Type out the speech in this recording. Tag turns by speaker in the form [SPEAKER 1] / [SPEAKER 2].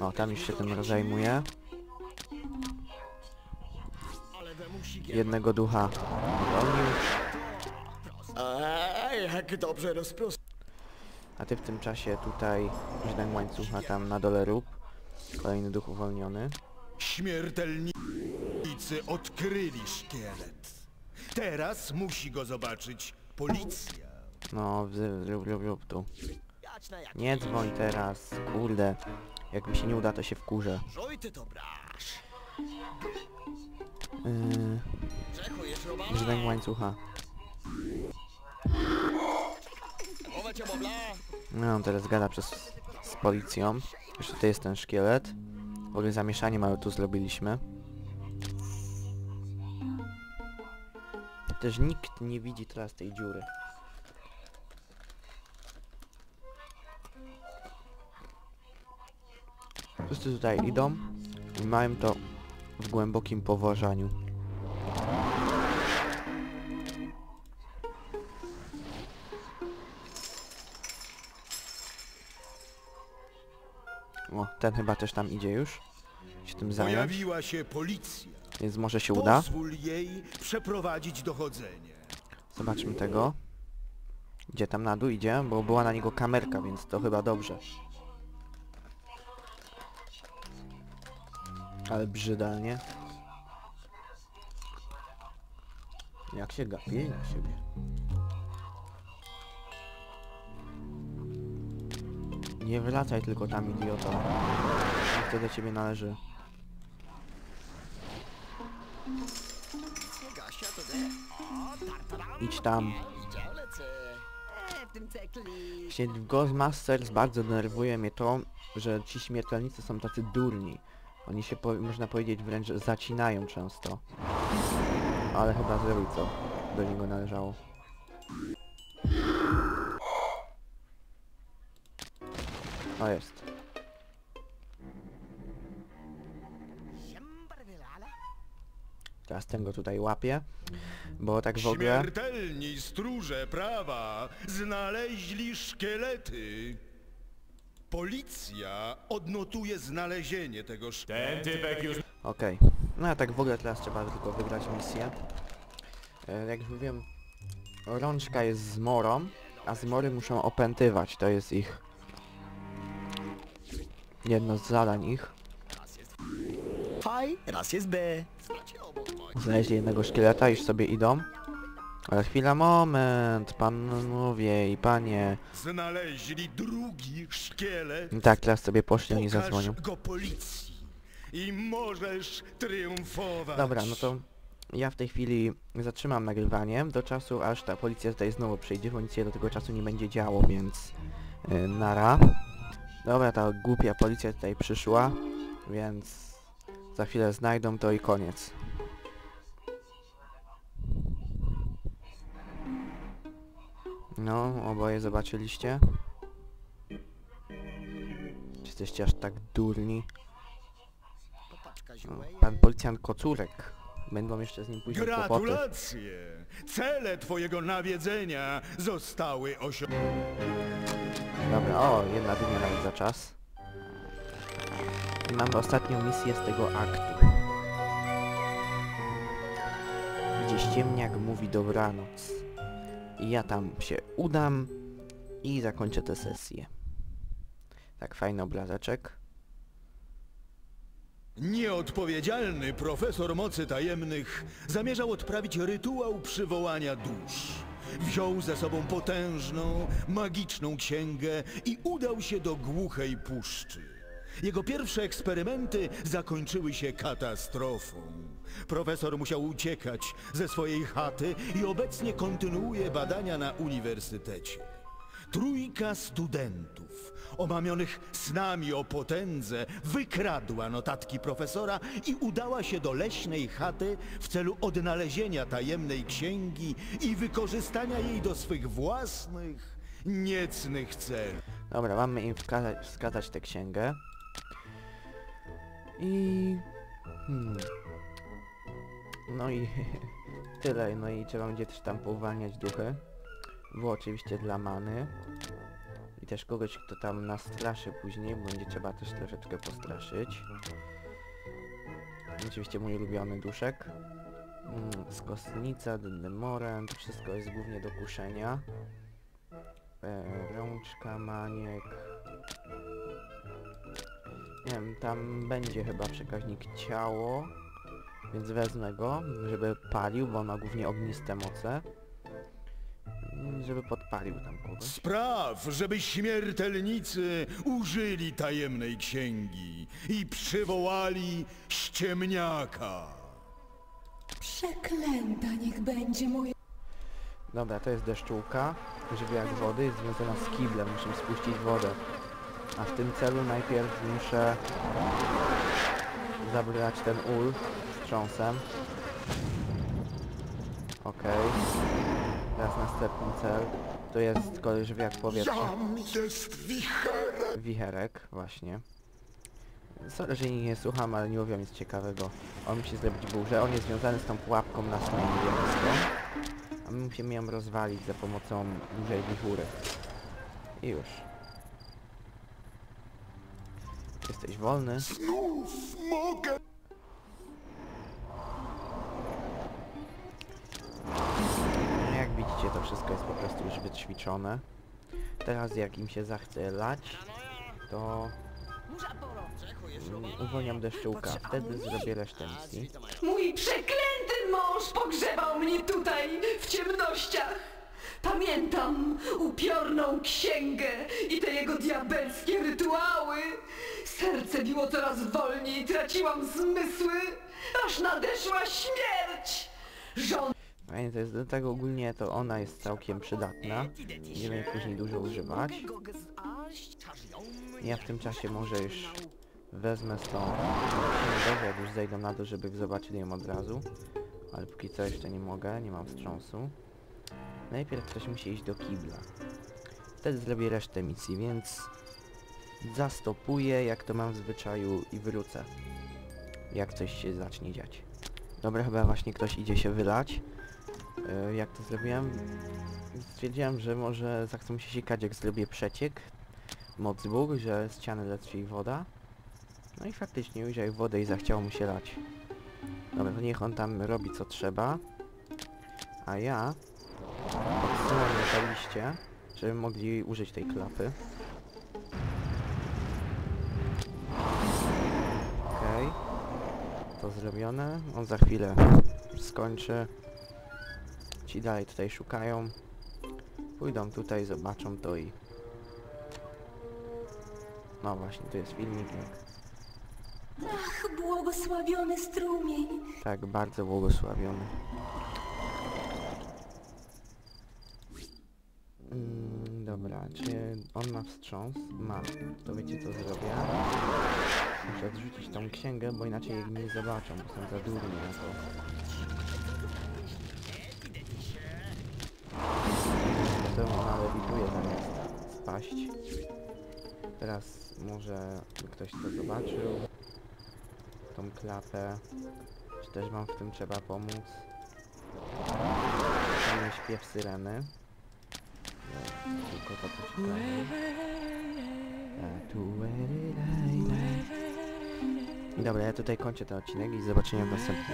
[SPEAKER 1] O, tam już się tym zajmuje. Jednego ducha
[SPEAKER 2] jak dobrze
[SPEAKER 1] a ty w tym czasie tutaj żydem łańcucha tam na dole rób. Kolejny duch uwolniony.
[SPEAKER 3] Śmiertelnicy odkryli szkielet. Teraz musi go zobaczyć policja.
[SPEAKER 1] No, rób, rób, rób tu. Nie dzwoń teraz, kurde. Jak mi się nie uda, to się wkurzę. Yy, łańcucha. No, on teraz gada przez, z policją. Jeszcze tutaj jest ten szkielet. W ogóle zamieszanie małe tu zrobiliśmy. Też nikt nie widzi teraz tej dziury. Wszyscy tutaj idą i mają to w głębokim poważaniu. O, ten chyba też tam idzie już. Się tym zająć.
[SPEAKER 3] Pojawiła się policja.
[SPEAKER 1] Więc może się uda.
[SPEAKER 3] Pozwól jej przeprowadzić dochodzenie.
[SPEAKER 1] Zobaczmy tego. Gdzie tam na dół idzie, bo była na niego kamerka, więc to chyba dobrze. Ale brzydalnie. Jak się gapi na siebie. Nie wracaj tylko tam. Niech to do ciebie należy. Idź tam. Właśnie w Ghostmasters bardzo denerwuje mnie to, że ci śmiertelnicy są tacy durni. Oni się, po, można powiedzieć, wręcz zacinają często. Ale chyba zrobił co do niego należało. O jest. Teraz ten go tutaj łapie. Bo tak w ogóle...
[SPEAKER 3] Śmiertelni stróże prawa znaleźli szkielety. Policja odnotuje znalezienie tego szkieletu.
[SPEAKER 1] Okej. No a tak w ogóle teraz trzeba tylko wygrać misję. E, jak już mówiłem, rączka jest z morą, a zmory muszą opętywać. To jest ich... Jedno z zadań ich.
[SPEAKER 2] Faj, raz jest B.
[SPEAKER 1] Znaleźli jednego szkieleta, już sobie idą. Ale chwila, moment, panowie i panie.
[SPEAKER 3] Znaleźli drugi szkielet.
[SPEAKER 1] I tak, teraz sobie poszli, oni
[SPEAKER 3] Pokaż
[SPEAKER 1] zadzwonią.
[SPEAKER 3] go policji i możesz triumfować.
[SPEAKER 1] Dobra, no to ja w tej chwili zatrzymam nagrywanie do czasu, aż ta policja tutaj znowu przyjdzie, bo nic się do tego czasu nie będzie działo, więc yy, nara. Dobra, ta głupia policja tutaj przyszła, więc za chwilę znajdą to i koniec. No, oboje zobaczyliście? Czy Jesteście aż tak durni? No, pan policjant Kocurek. Będą jeszcze z nim później kłopoty.
[SPEAKER 3] Gratulacje! Cele twojego nawiedzenia zostały osiągnięte.
[SPEAKER 1] Dobra, o, jedna dnia nawet za czas. I mamy ostatnią misję z tego aktu. Gdzie ściemniak mówi dobranoc. Ja tam się udam i zakończę tę sesję. Tak, fajny obrazeczek.
[SPEAKER 3] Nieodpowiedzialny profesor mocy tajemnych zamierzał odprawić rytuał przywołania dusz. Wziął ze sobą potężną, magiczną księgę i udał się do głuchej puszczy. Jego pierwsze eksperymenty zakończyły się katastrofą. Profesor musiał uciekać ze swojej chaty i obecnie kontynuuje badania na uniwersytecie. Trójka studentów, omamionych snami o potędze, wykradła notatki profesora i udała się do leśnej chaty w celu odnalezienia tajemnej księgi i wykorzystania jej do swych własnych, niecnych celów.
[SPEAKER 1] Dobra, mamy im wskazać, wskazać tę księgę. I... Hmm. No i tyle. No i trzeba będzie też tam powalniać duchy. Było oczywiście dla many. I też kogoś, kto tam nastraszy później, będzie trzeba też troszeczkę postraszyć. Oczywiście mój ulubiony duszek. Mm, skostnica, Dendemoren, to wszystko jest głównie do kuszenia. E, rączka, maniek. Nie wiem, tam będzie chyba przekaźnik ciało, więc wezmę go, żeby palił, bo on ma głównie ogniste moce. Mm, Żeby podpalił tam kogoś.
[SPEAKER 3] Spraw, żeby śmiertelnicy użyli tajemnej księgi i przywołali ściemniaka.
[SPEAKER 4] Przeklęta niech będzie moja
[SPEAKER 1] Dobra, to jest deszczułka, żeby jak wody, jest związana z kiblem, muszę spuścić wodę. A w tym celu najpierw muszę zabrać ten ul z trząsem. Okej. Teraz następny cel. To jest.
[SPEAKER 5] Jam jest wicherem.
[SPEAKER 1] Wicherek, właśnie. Sorry, że nie słucham, ale nie mówią nic ciekawego. On musi zrobić burzę. On jest związany z tą pułapką na swoim. A my musimy ją rozwalić za pomocą dużej wichury. I już. Jesteś wolny.
[SPEAKER 5] Znów mogę.
[SPEAKER 1] Wszystko jest po prostu już wyćwiczone. Teraz jak im się zachce lać, to mm, uwolniam deszczułka. Wtedy zrobię resztę misji.
[SPEAKER 4] Mój przeklęty mąż pogrzebał mnie tutaj, w ciemnościach. Pamiętam upiorną księgę i te jego diabelskie rytuały. Serce biło coraz wolniej, traciłam zmysły, aż nadeszła śmierć. Żon
[SPEAKER 1] To jest, do tego ogólnie to ona jest całkiem przydatna. Będziemy jej później dużo używać. Ja w tym czasie może już wezmę stąd księgę, jak już zejdę na dół, żeby zobaczyli ją od razu. Ale póki co jeszcze nie mogę, nie mam wstrząsu. Najpierw ktoś musi iść do kibla. Wtedy zrobię resztę misji, więc zastopuję, jak to mam w zwyczaju i wrócę. Jak coś się zacznie dziać. Dobra, chyba właśnie ktoś idzie się wylać. E, jak to zrobiłem? Stwierdziłem, że może zachcę mi się sikać, jak zrobię przeciek. Moc Bóg, że z ściany leci woda. No i faktycznie ujrzał wodę i zachciało mu się lać. Dobra, to niech on tam robi co trzeba. A ja odsyłam metaliście, żeby mogli użyć tej klapy. Okej. To zrobione. On za chwilę skończy. Ci dalej tutaj szukają. Pójdą tutaj, zobaczą to i... No właśnie, to jest filmik.
[SPEAKER 4] Ach, błogosławiony strumień.
[SPEAKER 1] Tak, bardzo błogosławiony. Mm, dobra, czy on ma wstrząs? Ma. To wiecie co zrobię? Muszę odrzucić tą księgę, bo inaczej jej nie zobaczą, bo są za durni na to. Potem ona lewituje zamiast spaść. Teraz może ktoś to zobaczył. Tą klapę. Czy też wam w tym trzeba pomóc? Fajny śpiew syreny. Tylko to tu Dobra, ja tutaj kończę ten odcinek i zobaczenia w następnym.